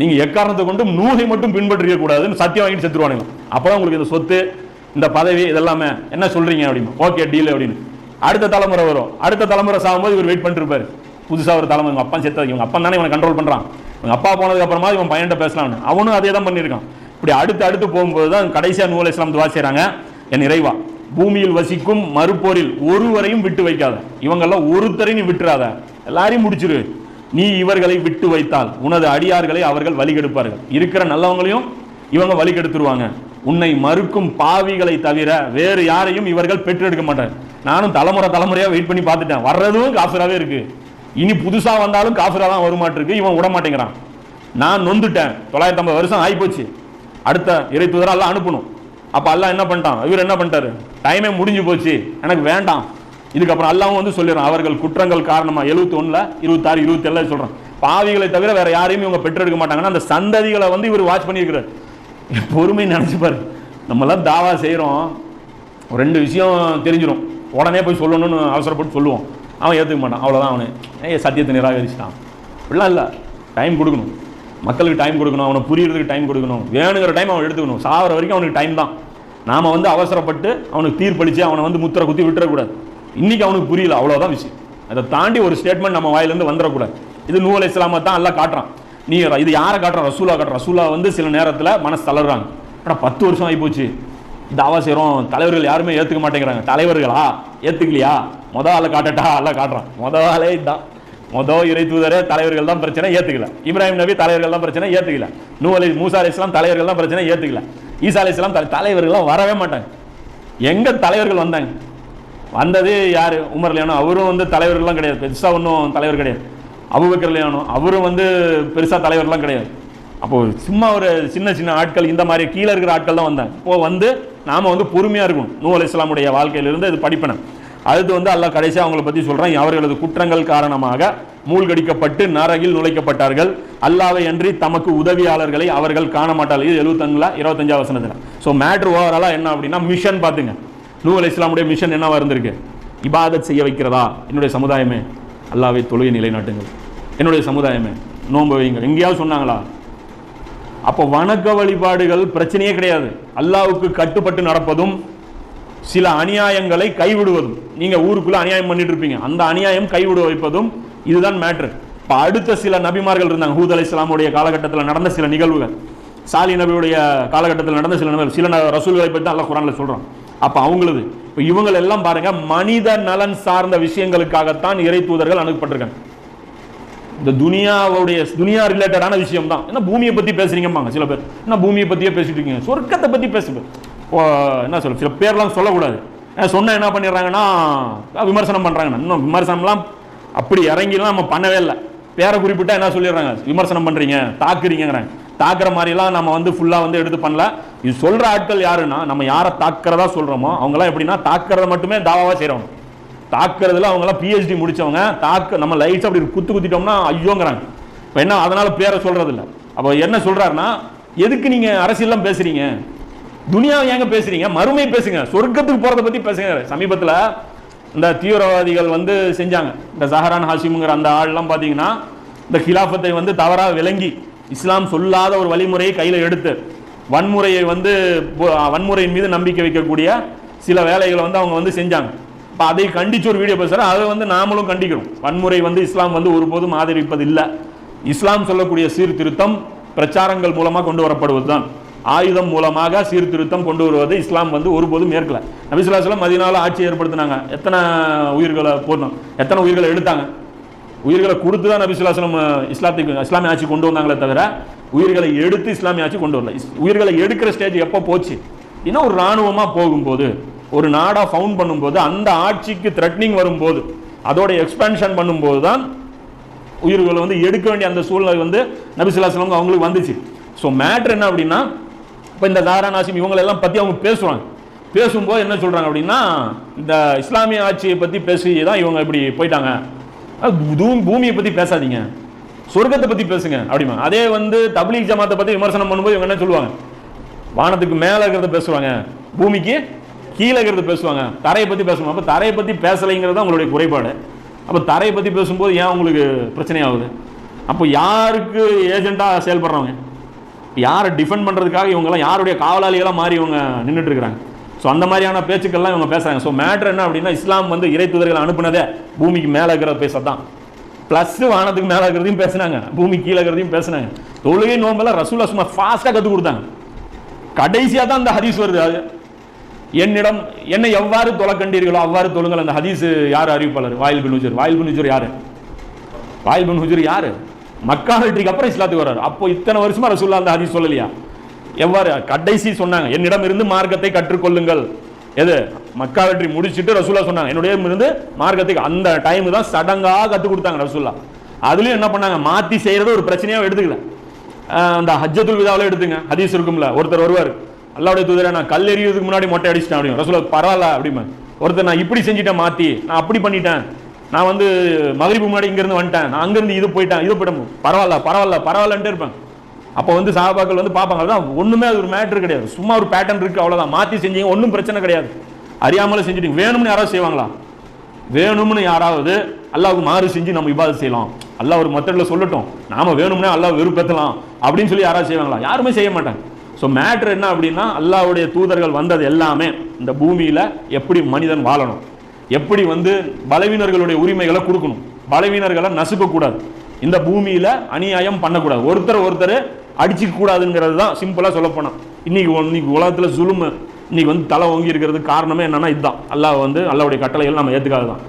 நீங்கள் எக்காரணத்தை கொண்டு நூகை மட்டும் பின்பற்றிக்க கூடாதுன்னு சத்தியம் வாங்கிட்டு செத்துருவானுங்க. அப்போ உங்களுக்கு இந்த சொத்து இந்த பதவி இதெல்லாமே என்ன சொல்கிறீங்க அப்படின்னு ஓகே டீல் அப்படின்னு. அடுத்த தலைமுறை வரும். அடுத்த தலைமுறை சாகும்போது இவர் வெயிட் பண்ணிட்டு புதுசாக ஒரு தலைமுறை இவங்க அப்பா செத்து இவங்க அப்பா தானே இவனை கண்ட்ரோல் பண்ணுறான் இவங்க அப்பா போனதுக்கு அப்புறமா இவன் பையன்கிட்ட பேசலாம்னு. அவனும் அதே தான் பண்ணியிருக்கான். இப்படி அடுத்து அடுத்து போகும்போது தான் கடைசியாக நூலை இஸ்லாம் துவா செய்கிறாங்க என் இறைவா. பூமியில் வசிக்கும் மறுப்போரில் ஒருவரையும் விட்டு வைக்காத. இவங்கெல்லாம் ஒருத்தரையும் விட்டுறாத. எல்லாரையும் முடிச்சிரு. நீ இவர்களை விட்டு வைத்தால் உனது அடியார்களை அவர்கள் வழிகெடுப்பார்கள். இருக்கிற நல்லவங்களையும் இவங்க வழிகெடுத்துருவாங்க. உன்னை மறுக்கும் பாவிகளை தவிர வேறு யாரையும் இவர்கள் பெற்றெடுக்க மாட்டார். நானும் தலைமுறை தலைமுறையாக வெயிட் பண்ணி பார்த்துட்டேன். வர்றதும் காசுராகவே இருக்கு. இனி புதுசாக வந்தாலும் காசுரா தான் வருமாட்டிருக்கு. இவன் விட மாட்டேங்கிறான் நான் நொந்துட்டேன். தொள்ளாயிரத்தி ஐம்பது வருஷம் ஆகிப்போச்சு அடுத்த இறை தூதரா எல்லாம் அனுப்பணும். அப்போ எல்லாம் என்ன பண்ணிட்டான்? இவர் என்ன பண்ணிட்டாரு? டைமே முடிஞ்சு போச்சு. எனக்கு வேண்டாம். இதுக்கப்புறம் அல்லாவும் வந்து சொல்லிடுறான் அவர்கள் குற்றங்கள் காரணமாக எழுபத்தி ஒன்றில் இருபத்தாறு இருபத்தி சொல்கிறான் சொல்றான். பாவிகளை தவிர வேற யாரையும் இவங்க பெற்றெடுக்க மாட்டாங்கன்னா அந்த சந்ததிகளை வந்து இவர் வாட்ச் பண்ணியிருக்கிறார். பொறுமை நினச்சிப்பார் நம்மளாம் தாவா செய்கிறோம் ரெண்டு விஷயம் தெரிஞ்சிடும் உடனே போய் சொல்லணும்னு அவசரப்பட்டு சொல்லுவோம். அவன் ஏற்றுக்க மாட்டான். அவ்வளோதான் அவனு. ஏ சத்தியத்தை நிராகரிச்சிட்டான். அப்படிலாம் இல்லை. டைம் கொடுக்கணும். மக்களுக்கு டைம் கொடுக்கணும். அவனை புரியறதுக்கு டைம் கொடுக்கணும். வேணுங்கிற டைம் அவன் எடுத்துக்கணும். சாகிற வரைக்கும் அவனுக்கு டைம் தான். நாம் வந்து அவசரப்பட்டு அவனுக்கு தீர்ப்பளித்து அவனை வந்து முத்திரை குத்தி விட்டுறக்கூடாது. இன்னைக்கு அவனுக்கு புரியல அவ்வளோதான் விஷயம். அதை தாண்டி ஒரு ஸ்டேட்மெண்ட் நம்ம வாயிலிருந்து வந்துடக்கூடாது. இது நூல் இஸ்லாமை தான் எல்லாம் காட்டுறான். நீ இது யாரை காட்டுறான்? ரசூலா காட்டுற ரசூலா வந்து சில நேரத்தில் மனசு தளர்றாங்க. ஆனால் பத்து வருஷம் ஆகி போச்சு தாவா செய்கிறோம் தலைவர்கள் யாருமே ஏற்றுக்க மாட்டேங்கிறாங்க. தலைவர்களா? ஏற்றுக்கலையா மொத ஆளை காட்டட்டா? எல்லாம் காட்டுறான். மொத ஆளே இதான். மொதல் இறை தூதரே தலைவர்கள் தான் பிரச்சனை ஏற்றுக்கல இப்ராஹிம் நபி தலைவர்கள் தான் பிரச்சனை ஏற்றுக்கல நூ அலி மூசா அலி இஸ்லாம் தலைவர்கள் தான் பிரச்சனை ஏற்றுக்கல ஈசா அலி இஸ்லாம் தலைவர்கள்லாம் வரவே மாட்டாங்க. எங்கே தலைவர்கள் வந்தாங்க? வந்தது யார்? உமர் லியானோ. அவரும் வந்து தலைவர்கள்லாம் கிடையாது. பெருசாக ஒன்றும் தலைவர் கிடையாது. அபுபக்கர் லியானோ. அவரும் வந்து பெருசாக தலைவர்லாம் கிடையாது. அப்போது சும்மா ஒரு சின்ன சின்ன ஆட்கள் இந்த மாதிரி கீழே இருக்கிற ஆட்கள் தான் வந்தாங்க. இப்போது வந்து நாம் வந்து பொறுமையாக இருக்கணும். நூ அலி இஸ்லாமுடைய வாழ்க்கையிலிருந்து இது படிப்பினை. அடுத்து வந்து அல்லாஹ் கடைசியாக அவங்கள பற்றி சொல்கிறேன் அவர்களது குற்றங்கள் காரணமாக மூழ்கடிக்கப்பட்டு நரகில் நுழைக்கப்பட்டார்கள். அல்லாவை அன்றி தமக்கு உதவியாளர்களை அவர்கள் காண மாட்டார்கள். இது எழுபத்தஞ்சுல இருபத்தஞ்சாவது வசனத்தில். ஸோ மேட்ரு ஓவராலாக என்ன அப்படின்னா மிஷன் பார்த்துங்க. நூ அலி இஸ்லாமுடைய மிஷன் என்னவா இருந்திருக்கு? இபாதத் செய்ய வைக்கிறதா? என்னுடைய சமுதாயமே. அல்லாவே தொழுகை நிலைநாட்டுங்கள். என்னுடைய சமுதாயமே நோன்பு வைங்க எங்கேயாவது சொன்னாங்களா? அப்போ வணக்க வழிபாடுகள் பிரச்சனையே கிடையாது. அல்லாவுக்கு கட்டுப்பட்டு நடப்பதும் சில அநியாயங்களை கைவிடுவதும். நீங்கள் ஊருக்குள்ளே அநியாயம் பண்ணிட்டு இருப்பீங்க. அந்த அநியாயம் கைவிட வைப்பதும் இதுதான் மேட்ரு இப்போ அடுத்த சில நபிமார்கள் இருந்தாங்க. ஹூத் அலை இஸ்லாமுடைய காலகட்டத்தில் நடந்த சில நிகழ்வுகள். சாலி நபியுடைய காலகட்டத்தில் நடந்த சில நிகழ்வு சில ரசூல்களை பற்றி அல்லாஹ் குரானில் சொல்கிறோம் அப்ப அவங்களது. இப்ப இவங்க எல்லாம் பாருங்க மனித நலன் சார்ந்த விஷயங்களுக்காகத்தான் இறை தூதர்கள் அனுப்பப்பட்டிருக்காங்க. இந்த துனியாவுடைய துனியா ரிலேட்டடான விஷயம் தான் என்ன பூமியை பத்தி பேசுறீங்கம்பாங்க சில பேர். என்ன பூமியை பத்தியே பேசிட்டு இருக்கீங்க? சொர்க்கத்தை பத்தி பேசுங்க. ஓ, என்ன சொல்ல சில பேர்லாம் சொல்லக்கூடாது. ஏன் என்ன பண்ணிடுறாங்கன்னா விமர்சனம் பண்றாங்க இன்னும் விமர்சனம்லாம் அப்படி இறங்கிலாம் நம்ம பண்ணவே இல்லை. பேரை குறிப்பிட்டா என்ன சொல்லிடுறாங்க? விமர்சனம் பண்றீங்க தாக்குறீங்கிறாங்க தாக்குற மாதிரிலாம் நம்ம வந்து ஃபுல்லாக வந்து எடுத்து பண்ணல. இது சொல்கிற ஆட்கள் யாருன்னா நம்ம யாரை தாக்குறதா சொல்கிறோமோ அவங்களாம் எப்படின்னா தாக்குறத மட்டுமே தாவாவாக செய்கிறோம் தாக்குறதுல அவங்களாம் பிஹெச்டி முடிச்சவங்க. தாக்க நம்ம லைட்ஸ் அப்படி குத்து குத்திட்டோம்னா ஐயோங்கிறாங்க. இப்போ என்ன அதனால் பேரை சொல்கிறது இல்லை அப்போ என்ன சொல்கிறாருன்னா எதுக்கு நீங்கள் அரசியல்லாம் பேசுகிறீங்க துனியாவை ஏங்க பேசுறீங்க? மறுமை பேசுங்க. சொர்க்கத்துக்கு போகிறத பற்றி பேசுங்க. சமீபத்தில் இந்த தீவிரவாதிகள் வந்து செஞ்சாங்க. இந்த சஹரான் ஹாஷிமுங்கிற அந்த ஆள்லாம் பார்த்தீங்கன்னா இந்த கிலாஃபத்தை வந்து தவறாக விளங்கி இஸ்லாம் சொல்லாத ஒரு வழிமுறையை கையில் எடுத்து வன்முறையை வந்து வன்முறையின் மீது நம்பிக்கை வைக்கக்கூடிய சில வேலைகளை வந்து அவங்க வந்து செஞ்சாங்க. இப்போ அதை கண்டிச்சு ஒரு வீடியோ பேசுகிறேன் அதை வந்து நாமளும் கண்டிக்கிறோம் வன்முறை வந்து இஸ்லாம் வந்து ஒருபோதும் ஆதரிப்பது இல்லை இஸ்லாம் சொல்லக்கூடிய சீர்திருத்தம் பிரச்சாரங்கள் மூலமாக கொண்டு வரப்படுவது தான் ஆயுதம் மூலமாக சீர்திருத்தம் கொண்டு வருவது இஸ்லாம் வந்து ஒருபோதும் ஏற்கல. நபிசுல்லாஸ்லாம் மதினால ஆட்சி ஏற்படுத்தினாங்க. எத்தனை உயிர்களை போடணும்? எத்தனை உயிர்களை எடுத்தாங்க? உயிர்களை கொடுத்து தான் நபிசுல்லாஸ்லம் இஸ்லாத்துக்கு இஸ்லாமிய ஆட்சி கொண்டு வந்தாங்களே தவிர உயிர்களை எடுத்து இஸ்லாமிய ஆட்சி கொண்டு வரல. உயிர்களை எடுக்கிற ஸ்டேஜ் எப்போ போச்சு? இன்னும் ஒரு இராணுவமாக போகும்போது ஒரு நாடாக ஃபவுண்ட் பண்ணும்போது அந்த ஆட்சிக்கு த்ரெட்னிங் வரும்போது அதோட எக்ஸ்பேன்ஷன் பண்ணும்போது தான் உயிர்களை வந்து எடுக்க வேண்டிய அந்த சூழ்நிலை வந்து நபிசுல்லாஸ்லம் அவங்களுக்கு வந்துச்சு. ஸோ மேட்ரு என்ன அப்படின்னா இப்போ இந்த தாராநாசிம் இவங்களெல்லாம் பற்றி அவங்க பேசுவாங்க. பேசும்போது என்ன சொல்கிறாங்க அப்படின்னா இந்த இஸ்லாமிய ஆட்சியை பற்றி பேசி தான் இவங்க இப்படி போயிட்டாங்க. பூமியை பற்றி பேசாதீங்க. சொர்க்கத்தை பற்றி பேசுங்க அப்படிமா. அதே வந்து தபிலீக் ஜமாத்தை பற்றி விமர்சனம் பண்ணும்போது இவங்க என்ன சொல்லுவாங்க? வானத்துக்கு மேலே இருக்கிறத பேசுவாங்க பூமிக்கு கீழே இருக்கிறத பேசுவாங்க தரையை பற்றி பேசுவாங்க. அப்போ தரையை பற்றி பேசலைங்கிறது தான் உங்களுடைய குறைபாடு. அப்போ தரையை பற்றி பேசும்போது ஏன் உங்களுக்கு பிரச்சனை ஆகுது அப்போ யாருக்கு ஏஜெண்ட்டாக செயல்படுறவங்க? யாரை டிஃபெண்ட் பண்ணுறதுக்காக இவங்கெல்லாம் யாருடைய காவலாளிகளாக மாறி இவங்க நின்றுட்டு இருக்கிறாங்க? ஸோ அந்த மாதிரியான பேச்சுக்கள்லாம் இவங்க பேசுகிறாங்க ஸோ மேட்ரு என்ன அப்படின்னா இஸ்லாம் வந்து இறை தூதர்கள் அனுப்புனதே பூமிக்கு மேலே இருக்கிறத பேசத்தான். ப்ளஸ் வானத்துக்கு மேலே இருக்கிறதையும் பேசுனாங்க. பூமி கீழே இருக்கிறதையும் பேசுனாங்க. தொழுகை நோம்பெல்லாம் ரசூலா சும்மா ஃபாஸ்ட்டாக கற்றுக் கொடுத்தாங்க. கடைசியாக தான் அந்த ஹதீஸ் வருது. அது என்னிடம் என்னை எவ்வாறு தொலை கண்டீர்களோ அவ்வாறு தொழுங்கள். அந்த ஹதீஸ் யார் அறிவிப்பாளர்? வாயில் பின் ஹுஜர் வாயில் பின் ஹுஜர் யார்? வாயில் பின் ஹுஜர் யாரு? மக்கா வெற்றிக்கு அப்புறம் இஸ்லாத்துக்கு வர்றாரு. அப்போ இத்தனை வருஷமா ரசூல்லா அந்த ஹதீஸ் சொல்லலையா? எவ்வாறு கடைசி சொன்னாங்க? என்னிடம் இருந்து மார்க்கத்தை கற்றுக்கொள்ளுங்கள். எது? மக்கா வெற்றி முடிச்சிட்டு ரசூல்லா சொன்னாங்க. என்னுடைய இருந்து மார்க்கத்துக்கு அந்த டைம் தான் சடங்காக கற்றுக் கொடுத்தாங்க ரசூல்லா அதுலயும் என்ன பண்ணாங்க? மாத்தி செய்யறது ஒரு பிரச்சனையாக எடுத்துக்கல. அந்த ஹஜ்ஜத்துல் விதாவில் எடுத்துங்க. ஹதீஸ் இருக்கும்ல ஒருத்தர் வருவார். அல்லாவுடைய தூதரை நான் கல் எறியதுக்கு முன்னாடி மொட்டை அடிச்சிட்டேன் அப்படின்னு. ரசூலா பரவாயில்ல அப்படிமா ஒருத்தர் நான் இப்படி செஞ்சுட்டேன் மாத்தி. நான் அப்படி பண்ணிட்டேன். நான் வந்து மகரிப்பு முன்னாடி இங்கிருந்து வந்துட்டேன். நான் அங்கிருந்து இது போயிட்டேன். இது போயிட்டேன். பரவாயில்ல பரவாயில்ல பரவாயில்லன்ட்டு இருப்பேன் அப்போ வந்து சஹாபாக்கள் வந்து பார்ப்பாங்க தான் ஒன்றுமே அது ஒரு மேட்ரு கிடையாது. சும்மா ஒரு பேட்டர்ன் இருக்குது அவ்வளோதான் மாற்றி செஞ்சீங்க ஒன்றும் பிரச்சனை கிடையாது. அறியாமலே செஞ்சுட்டு வேணும்னு யாராவது செய்வாங்களா? வேணும்னு யாராவது அல்லாவுக்கு மாறு செஞ்சு நம்ம இபாதத் செய்யலாம். அல்லாஹ் ஒரு மெத்தடில் சொல்லட்டும். நாம வேணும்னா அல்லாஹ் வெறுப்பேற்றலாம் அப்படின்னு சொல்லி யாராவது செய்வாங்களா? யாருமே செய்ய மாட்டாங்க. ஸோ மேட்ரு என்ன அப்படின்னா அல்லாவுடைய தூதர்கள் வந்தது எல்லாமே இந்த பூமியில் எப்படி மனிதன் வாழணும். எப்படி வந்து பலவீனர்களுடைய உரிமைகளை கொடுக்கணும். பலவீனர்களை நசுக்கக்கூடாது. இந்த பூமியில் அநியாயம் பண்ணக்கூடாது. ஒருத்தர் ஒருத்தர் அடிச்சிக்க கூடாதுங்கிறது தான் சிம்பிளாக சொல்லப்போனால் இன்றைக்கி இன்னைக்கு உலகத்தில் இன்னைக்கு இன்றைக்கி இன்னைக்கு வந்து தலை ஓங்கி இருக்கிறது காரணமே என்னன்னா இதுதான். அல்லாஹ் வந்து அல்லாவுடைய கட்டளைகள் நம்ம ஏற்றுக்காது தான்